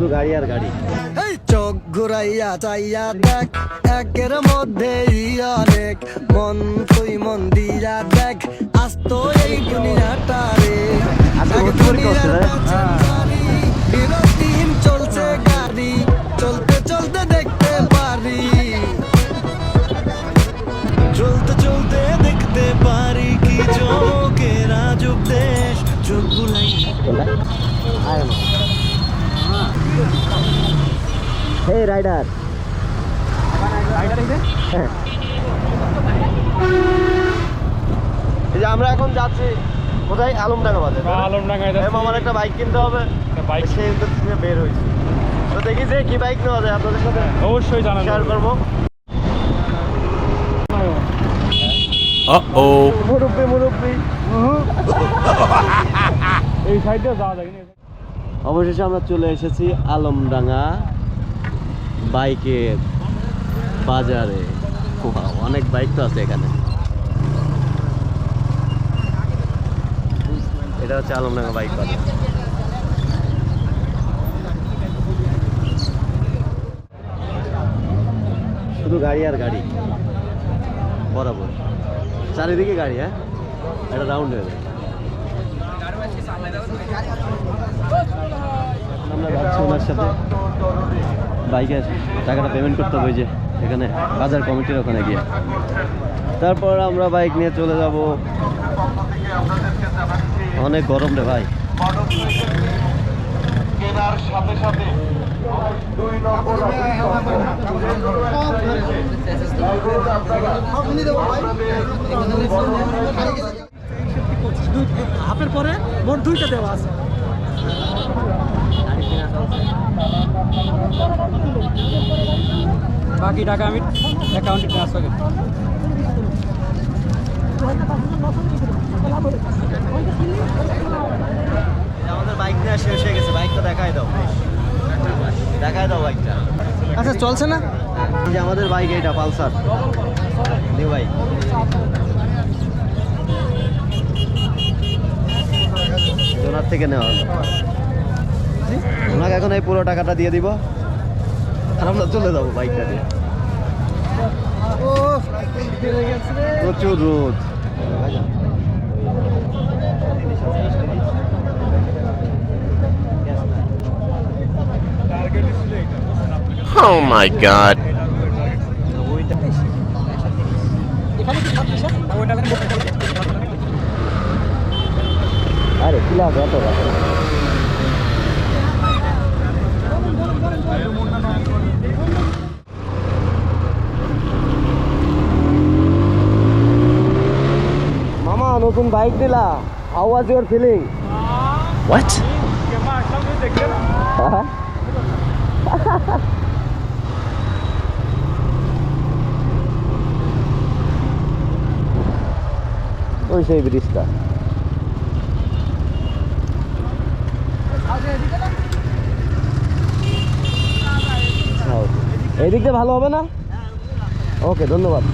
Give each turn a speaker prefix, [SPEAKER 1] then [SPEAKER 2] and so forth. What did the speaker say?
[SPEAKER 1] শুধু গাড়ি আর গাড়ি।
[SPEAKER 2] এই চোখ ঘুরাইয়া চাইয়া দেখ একের মধ্যে অনেক মন তুই মন দিয়া দেখ আজ তো এই দুনিয়াটা রে। বিরতিহীন চলছে গাড়ি চলতে চলতে দেখতে পারি। চলতে চলতে দেখতে পারি কি চমকে রাজুক দেশ চোখ বুলাই।
[SPEAKER 1] হে রাইডার এই যে আমরা এখন যাচ্ছি কোথায়? আলমডাঙ্গা বাজার
[SPEAKER 3] আলমডাঙ্গায়
[SPEAKER 1] এই মামার একটা বাইক কিনতে হবে।
[SPEAKER 3] বাইক
[SPEAKER 1] সেই বের হয়েছি। তো দেখি যে কি বাইক নেওয়া যায় আপনাদের সাথে।
[SPEAKER 3] অবশ্যই জানান
[SPEAKER 1] শেয়ার করব।
[SPEAKER 3] Uh-oh.
[SPEAKER 1] মুরব্বী মুরব্বী।
[SPEAKER 3] এই সাইডে যাওয়া যায় না
[SPEAKER 1] অবশেষে আমরা চলে এসেছি আলমডাঙ্গা বাইকের বাজারে। অনেক বাইক তো আছে এখানে। এটা হচ্ছে আলমডাঙ্গা বাইক বাজার। শুধু গাড়ি আর গাড়ি। বরাবর। চারিদিকে গাড়ি হ্যাঁ? এটা রাউন্ড হয়ে যায়। ওনার সাথে। বাইকের টাকাটা পেমেন্ট করতে হবে যে, এখানে, বাজার কমিটির ওখানে গিয়ে। তারপর আমরা বাইক নিয়ে চলে যাব। অনেক গরম রে ভাই।
[SPEAKER 2] হাফের পরে মোট দুইটা দেওয়া আছে।
[SPEAKER 3] বাকি টাকা আমি অ্যাকাউন্টে ট্রান্সফার করি
[SPEAKER 1] আমাদের বাইক নিয়ে শেষ হয়ে গেছে বাইকটা দেখাই দাও। দেখাই দাও বাইকটা
[SPEAKER 2] আচ্ছা চলছে না?
[SPEAKER 1] যে আমাদের বাইক এইটা পালসার। নিউ বাইক ওনার থেকে নেওয়া হলো। এখন এই পুরো টাকাটা দিয়ে দিব। আর আমরা চলে যাব বাইকটা দিয়ে। প্রচুর রোদ।
[SPEAKER 4] Oh my god.
[SPEAKER 1] আরে কি লাভ এত নতুন বাইক দিলা how was your feeling
[SPEAKER 4] What?
[SPEAKER 1] ওই সেই ব্রিজটা এই দিকটা ভালো হবে না? ওকে ধন্যবাদ।